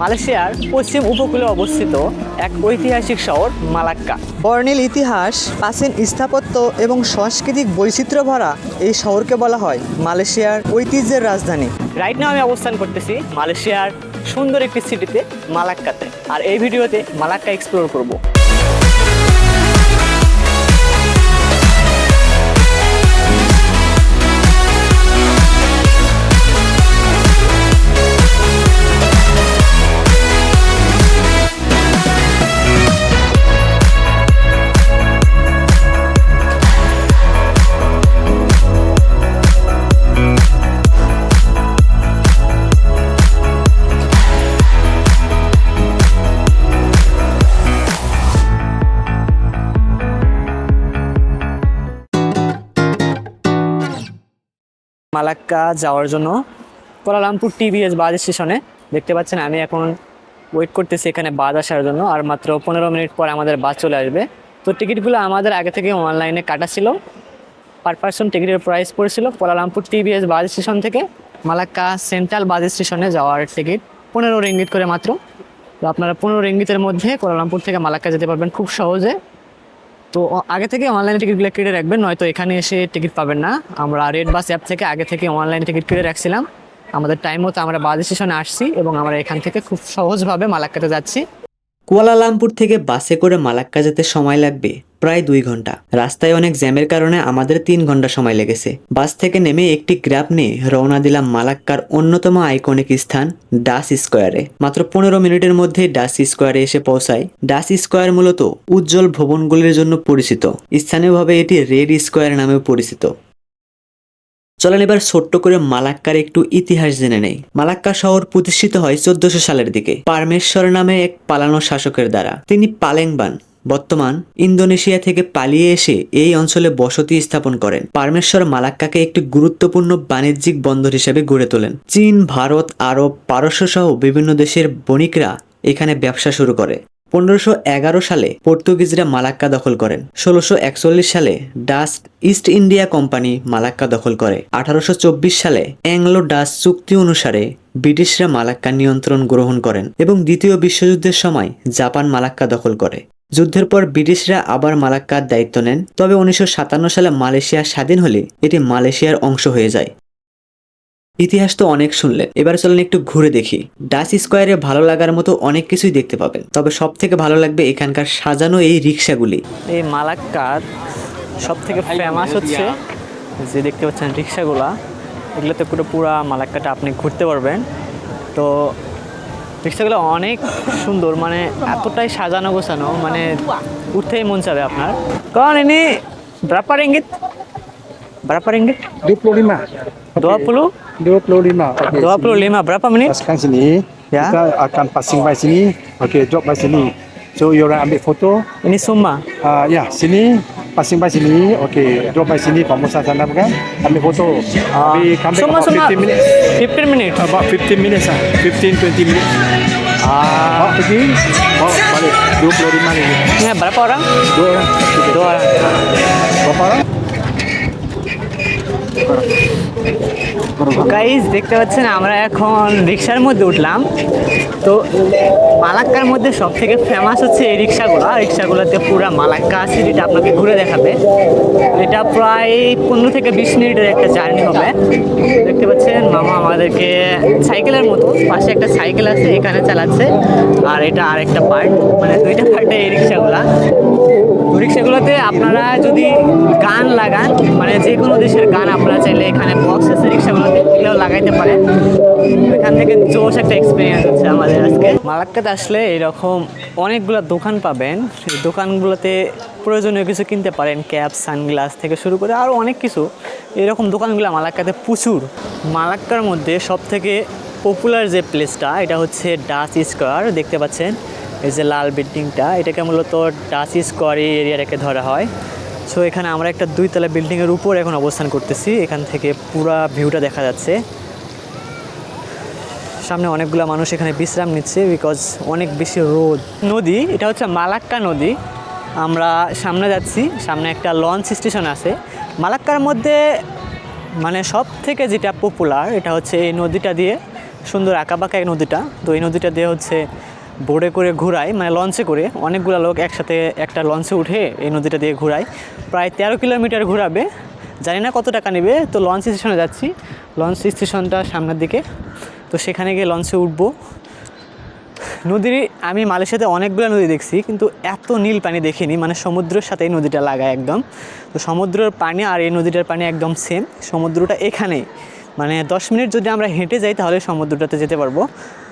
মালয়েশিয়ার পশ্চিম উপকূলে অবস্থিত এক ঐতিহাসিক শহর মালাক্কা। বর্ণিল ইতিহাস প্রাচীন স্থাপত্য এবং সাংস্কৃতিক বৈচিত্র্য ভরা এই শহরকে বলা হয় মালয়েশিয়ার ঐতিহ্যের রাজধানী। রাইট নাও আমি অবস্থান করতেছি মালয়েশিয়ার সুন্দর একটি সিটিতে মালাক্কাতে। আর এই ভিডিওতে মালাক্কা এক্সপ্লোর করব। মালাক্কা যাওয়ার জন্য কোলালামপুর টিভিএস বাস স্টেশনে। দেখতে পাচ্ছেন, আমি এখন ওয়েট করতেছি এখানে বাস আসার জন্য, আর মাত্র পনেরো মিনিট পর আমাদের বাস চলে আসবে। তো টিকিটগুলো আমাদের আগে থেকে অনলাইনে কাটা ছিল। পার পার্সন টিকিটের প্রাইস পড়েছিল Kuala Lumpur TBS bus station থেকে মালাক্কা সেন্ট্রাল বাস স্টেশনে যাওয়ার টিকিট পনেরো রিঙ্গিত করে মাত্র। তো আপনারা পনেরো রিঙ্গিতের মধ্যে কোলালামপুর থেকে মালাক্কা যেতে পারবেন খুব সহজে। তো আগে থেকে অনলাইনে টিকিটগুলো কেটে রাখবেন, নয়তো এখানে এসে টিকিট পাবেন না। আমরা রেড বাস অ্যাপ থেকে আগে থেকে অনলাইনে টিকিট কেটে রাখছিলাম। আমাদের টাইম মতো আমরা বাস স্টেশনে আসছি এবং আমরা এখান থেকে খুব সহজভাবে মালাক্কাতে যাচ্ছি। কুয়ালালামপুর থেকে বাসে করে মালাক্কা যেতে সময় লাগবে। প্রায় দুই ঘণ্টা। রাস্তায় অনেক জ্যামের কারণে আমাদের তিন ঘণ্টা সময় লেগেছে। বাস থেকে নেমে একটি গ্র্যাব নিয়ে রওনা দিলাম মালাক্কার অন্যতম আইকনিক স্থান ডাস স্কোয়ারে। মাত্র পনেরো মিনিটের মধ্যে ডাস স্কোয়ারে এসে পৌঁছায়। ডাস স্কোয়ার মূলত উজ্জ্বল ভবনগুলির জন্য পরিচিত। স্থানীয়ভাবে এটি রেড স্কোয়ার নামেও পরিচিত। চলেন এবার ছোট্ট করে মালাক্কার একটু ইতিহাস জেনে নেই। মালাক্কা শহর প্রতিষ্ঠিত হয় চোদ্দশো সালের দিকে। পারমেশ্বর নামে এক পালানো শাসকের দ্বারা। তিনি পালেংবান। বর্তমান ইন্দোনেশিয়া থেকে পালিয়ে এসে এই অঞ্চলে বসতি স্থাপন করেন। পারমেশ্বর মালাক্কাকে একটি গুরুত্বপূর্ণ বাণিজ্যিক বন্দর হিসেবে গড়ে তোলেন। চীন, ভারত, আরব পারস্য সহ বিভিন্ন দেশের বণিকরা এখানে ব্যবসা শুরু করে। পনেরোশো এগারো সালে পর্তুগিজরা মালাক্কা দখল করেন। ষোলোশো একচল্লিশ সালে Dutch East India company Malacca দখল করে। আঠারোশো চব্বিশ সালে অ্যাংলো ডাচ চুক্তি অনুসারে ব্রিটিশরা মালাক্কা নিয়ন্ত্রণ গ্রহণ করেন এবং দ্বিতীয় বিশ্বযুদ্ধের সময় জাপান মালাক্কা দখল করে। যুদ্ধের পর ব্রিটিশরা আবার মালাক্কার দায়িত্ব নেন। তবে উনিশশো সাতান্ন সালে মালয়েশিয়া স্বাধীন হলে এটি মালয়েশিয়ার অংশ হয়ে যায়। ইতিহাস তো অনেক শুনলেন। এবার চলেন একটু ঘুরে দেখি। ডাচ স্কোয়ারে ভালো লাগার মতো অনেক কিছুই দেখতে পাবেন। তবে সব থেকে ভালো লাগবে এখানকার সাজানো এই রিক্সাগুলি এই মালাক্কার সব থেকে ফেমাস হচ্ছে যে দেখতে পাচ্ছেন রিক্সাগুলা এগুলোতে পুরো পুরা মালাক্কাটা আপনি ঘুরতে পারবেন। তো রিক্সাগুলো অনেক সুন্দর মানে এতটাই সাজানো গোছানো মানে উঠতেই মন চাবে আপনার কারণ ইনি berapa ringgit berapa ringgit 25 20 25 Okey, 25 berapa menit Paskan sini Ya. Kita akan passing by sini Okey drop by sini So you orang ambil foto ini Summa uh, Ya sini Passing by sini. Okey drop by sini Pemusa sana bukan Ambil foto. Ah, Ambil come back Summa about Summa 15 minutes. 15 minutes? About 15 minutes lah. 15-20 minutes. Ah. Bawa pergi. Bawa balik. 25 ringgit ini berapa orang? Dua orang. Dua orang. Berapa orang? Guys দেখতে পাচ্ছেন, আমরা এখন রিক্সার মধ্যে উঠলাম। তো মালাক্কার মধ্যে সব থেকে ফেমাস হচ্ছে এই রিক্সাগুলো রিক্সাগুলোতে পুরো মালাক্কা সিটিটা আপনাকে ঘুরে দেখাবে। এটা প্রায় পনেরো থেকে বিশ মিনিটের একটা জার্নি হবে। দেখতে পাচ্ছেন, মামা আমাদেরকে সাইকেলের মতো, পাশে একটা সাইকেল আছে, এখানে চালাচ্ছে। আর এটা আরেকটা পার্ট মানে দুইটা পার্টে এই রিক্সাগুলা রিক্সাগুলোতে আপনারা যদি গান লাগান মানে যে কোনো দেশের গান আপনারা চাইলে এখানে বক্স আছে, রিক্সাগুলোতে এগুলো লাগাইতে পারেন। এখান থেকে জোশ একটা এক্সপিরিয়েন্স হচ্ছে আমাদের আজকে। মালাক্কাতে আসলে এরকম অনেকগুলো দোকান পাবেন। সেই দোকানগুলোতে প্রয়োজনীয় কিছু কিনতে পারেন, ক্যাপ, সানগ্লাস থেকে শুরু করে আরও অনেক কিছু। এরকম দোকানগুলো মালাক্কাতে প্রচুর। মালাক্কার মধ্যে সব থেকে পপুলার যে প্লেসটা এটা হচ্ছে ডাচ স্কোয়ার দেখতে পাচ্ছেন। এই যে লাল বিল্ডিংটা, এটাকে মূলত ডাচ স্কোয়ার এরিয়াটাকে ধরা হয়। সো এখানে আমরা একটা দুইতলা বিল্ডিংয়ের উপর এখন অবস্থান করতেছি। এখান থেকে পুরা ভিউটা দেখা যাচ্ছে। সামনে অনেকগুলো মানুষ এখানে বিশ্রাম নিচ্ছে বিকজ অনেক বেশি রোদ। নদী, এটা হচ্ছে মালাক্কা নদী। আমরা সামনে যাচ্ছি, সামনে একটা লঞ্চ স্টেশন আছে। মালাক্কার মধ্যে মানে সব থেকে যেটা পপুলার এটা হচ্ছে এই নদীটা দিয়ে, সুন্দর আঁকাবাঁকা এই নদীটা। তো এই নদীটা দিয়ে হচ্ছে বোর্ডে করে ঘোরায় মানে লঞ্চে করে অনেকগুলো লোক একসাথে একটা লঞ্চে উঠে এই নদীটা দিয়ে ঘোরায় প্রায় তেরো কিলোমিটার ঘোরাবে, জানি না কত টাকা নেবে, তো লঞ্চ স্টেশনে যাচ্ছি। লঞ্চ স্টেশনটা সামনের দিকে, তো সেখানে গিয়ে লঞ্চে উঠবো। নদীর, আমি মালয়েশিয়াতে অনেকগুলো নদী দেখছি, কিন্তু এত নীল পানি দেখিনি মানে সমুদ্রের সাথে এই নদীটা লাগায় একদম। তো সমুদ্রের পানি আর এই নদীটার পানি একদম সেম সমুদ্রটা এখানেই। মানে দশ মিনিট যদি আমরা হেঁটে যাই, তাহলে সমুদ্রটাতে যেতে পারব।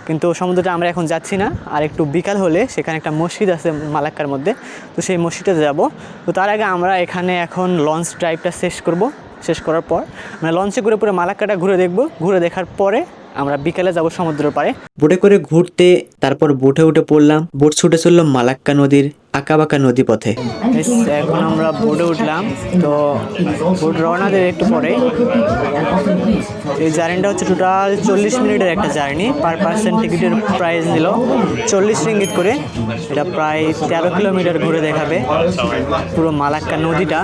কিন্তু সমুদ্রটা আমরা এখন যাচ্ছি না। আর একটু বিকাল হলে সেখানে একটা মসজিদ আছে মালাক্কার মধ্যে। তো সেই মসজিদে যাব। তো তার আগে আমরা এখানে এখন লঞ্চ ড্রাইভটা শেষ করব। শেষ করার পর মানে লঞ্চে ঘুরে পুরো মালাক্কাটা ঘুরে দেখব। ঘুরে দেখার পরে আমরা বিকালে যাব সমুদ্রের পাড়ে। বোটে করে ঘুরতে তারপর বোটে উঠে পড়লাম। বোট ছুটে চলল মালাক্কা নদীর আঁকাবাঁকা নদী পথে এখন আমরা বোটে উঠলাম। তো বোট রওনা দেবে একটু পরে এই জার্নিটা হচ্ছে টোটাল চল্লিশ মিনিটের একটা জার্নি। পার পার্সেন্ট টিকিটের প্রাইস নিল চল্লিশ রিঙ্গিত করে। এটা প্রায় তেরো কিলোমিটার ঘুরে দেখাবে পুরো মালাক্কা নদীটা।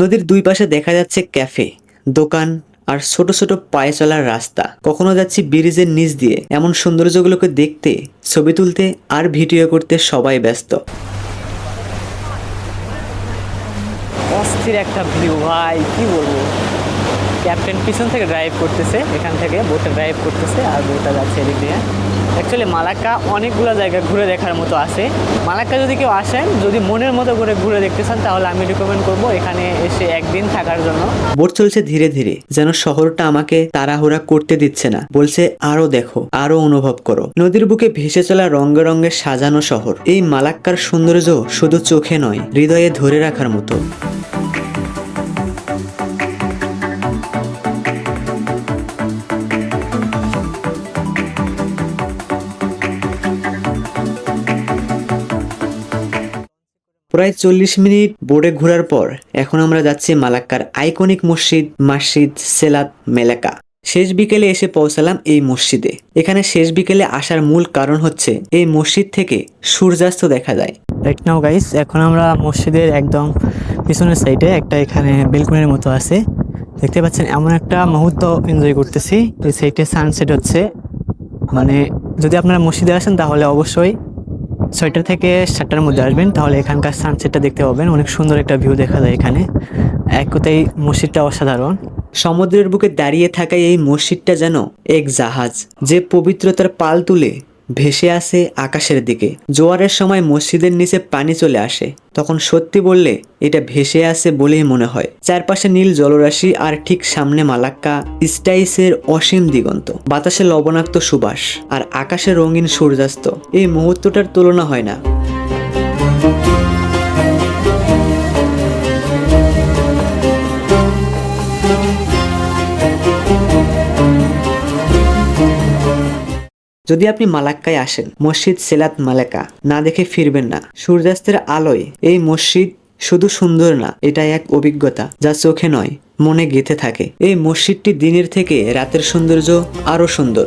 নদীর দুই পাশে দেখা যাচ্ছে ক্যাফে, দোকান আর ছোট ছোট পায়ে চলার রাস্তা। কখনো যাচ্ছি ব্রিজের নিচ দিয়ে, এমন সৌন্দর্যগুলোকে দেখতে, ছবি তুলতে আর ভিডিও করতে সবাই ব্যস্ত। অস্থির একটা ভিউ ভাই, কি বলব? ক্যাপ্টেন পিছন থেকে ড্রাইভ করতেছে, এখান থেকে বোটে ড্রাইভ করতেছে আর বোটটা যাচ্ছে এদিক দিয়ে। অ্যাকচুয়ালি মালাক্কা অনেকগুলো জায়গা ঘুরে দেখার মতো আছে। মালাক্কা যদি কেউ আসেন, যদি মনের মতো করে ঘুরে দেখতে চান, তাহলে আমি রিকমেন্ড করব এখানে এসে একদিন থাকার জন্য। বোট চলছে ধীরে ধীরে, যেন শহরটা আমাকে তাড়াহুড়া করতে দিচ্ছে না। বলছে, আরও দেখো, আরও অনুভব করো। নদীর বুকে ভেসে চলা রঙে রঙে সাজানো শহর। এই মালাক্কার সৌন্দর্য শুধু চোখে নয়, হৃদয়ে ধরে রাখার মতো। প্রায় চল্লিশ মিনিট বোর্ডে ঘোরার পর এখন আমরা যাচ্ছি মালাক্কার আইকনিক মসজিদ মসজিদ, সেলাত, মেলাকা। শেষ বিকেলে এসে পৌঁছালাম এই মসজিদে। এখানে শেষ বিকেলে আসার মূল কারণ হচ্ছে এই মসজিদ থেকে সূর্যাস্ত দেখা যায়। রাইট নাও গাইস এখন আমরা মসজিদের একদম পিছনের সাইডে একটা এখানে বেলকনির মতো আছে। দেখতে পাচ্ছেন, এমন একটা মুহূর্ত এনজয় করতেছি। এই সাইডে সানসেট হচ্ছে। মানে যদি আপনারা মসজিদে আসেন, তাহলে অবশ্যই ছয়টা থেকে সাতটার মধ্যে আসবেন, তাহলে এখানকার সানসেটটা দেখতে পাবেন। অনেক সুন্দর একটা ভিউ দেখা যায় এখানে। এক কথায় মসজিদটা অসাধারণ। সমুদ্রের বুকে দাঁড়িয়ে থাকা এই মসজিদটা যেন এক জাহাজ, যে পবিত্রতার পাল তুলে ভেসে আসে আকাশের দিকে। জোয়ারের সময় মসজিদের নিচে পানি চলে আসে। তখন সত্যি বললে, এটা ভেসে আসে বলেই মনে হয়। চারপাশে নীল জলরাশি আর ঠিক সামনে মালাক্কা, স্টাইসের অসীম দিগন্ত। বাতাসে লবণাক্ত সুবাস আর আকাশে রঙিন সূর্যাস্ত। এই মুহূর্তটার তুলনা হয় না। যদি আপনি মালাক্কায় আসেন, মসজিদ সেলাত মালাকা, না দেখে ফিরবেন না। সূর্যাস্তের আলোয় এই মসজিদ শুধু সুন্দর না এটা এক অভিজ্ঞতা যা চোখে নয়, মনে গেঁথে থাকে। এই মসজিদটি দিনের থেকে রাতের সৌন্দর্য আরও সুন্দর।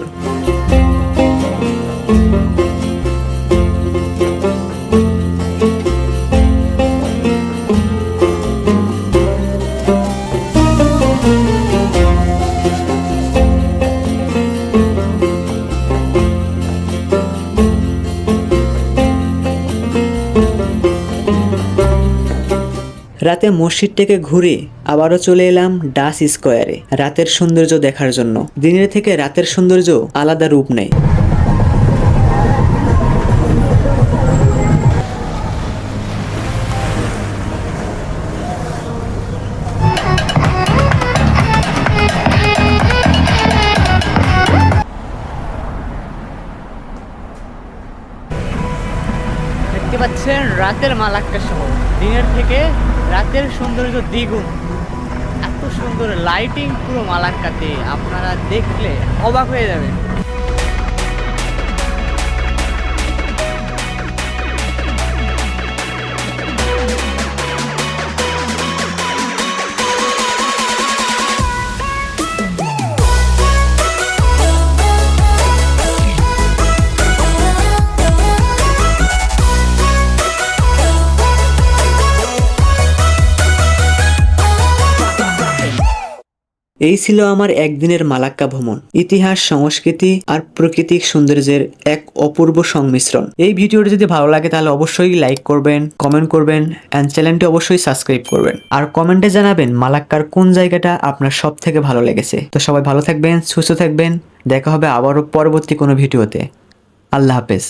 রাতে মসজিদ থেকে ঘুরে আবারও চলে এলাম ডাস স্কোয়ারে, রাতের সৌন্দর্য দেখার জন্য। দিনের থেকে রাতের সৌন্দর্য আলাদা রূপ নেয়। দেখতে পাচ্ছেন রাতের মালাক্কা শহর দিনের থেকে রাতের সৌন্দর্য দ্বিগুণ। এত সুন্দর লাইটিং পুরো মালাক্কাতে আপনারা দেখলে অবাক হয়ে যাবেন। এই ছিল আমার একদিনের মালাক্কা ভ্রমণ, ইতিহাস, সংস্কৃতি আর প্রাকৃতিক সৌন্দর্যের এক অপূর্ব সংমিশ্রণ। এই ভিডিওটি যদি ভালো লাগে তাহলে অবশ্যই লাইক করবেন কমেন্ট করবেন অ্যান্ড চ্যানেলটি অবশ্যই সাবস্ক্রাইব করবেন। আর কমেন্টে জানাবেন মালাক্কার কোন জায়গাটা আপনার সব থেকে ভালো লেগেছে। তো সবাই ভালো থাকবেন, সুস্থ থাকবেন, দেখা হবে আবারও পরবর্তী কোনো ভিডিওতে। আল্লাহ হাফেজ।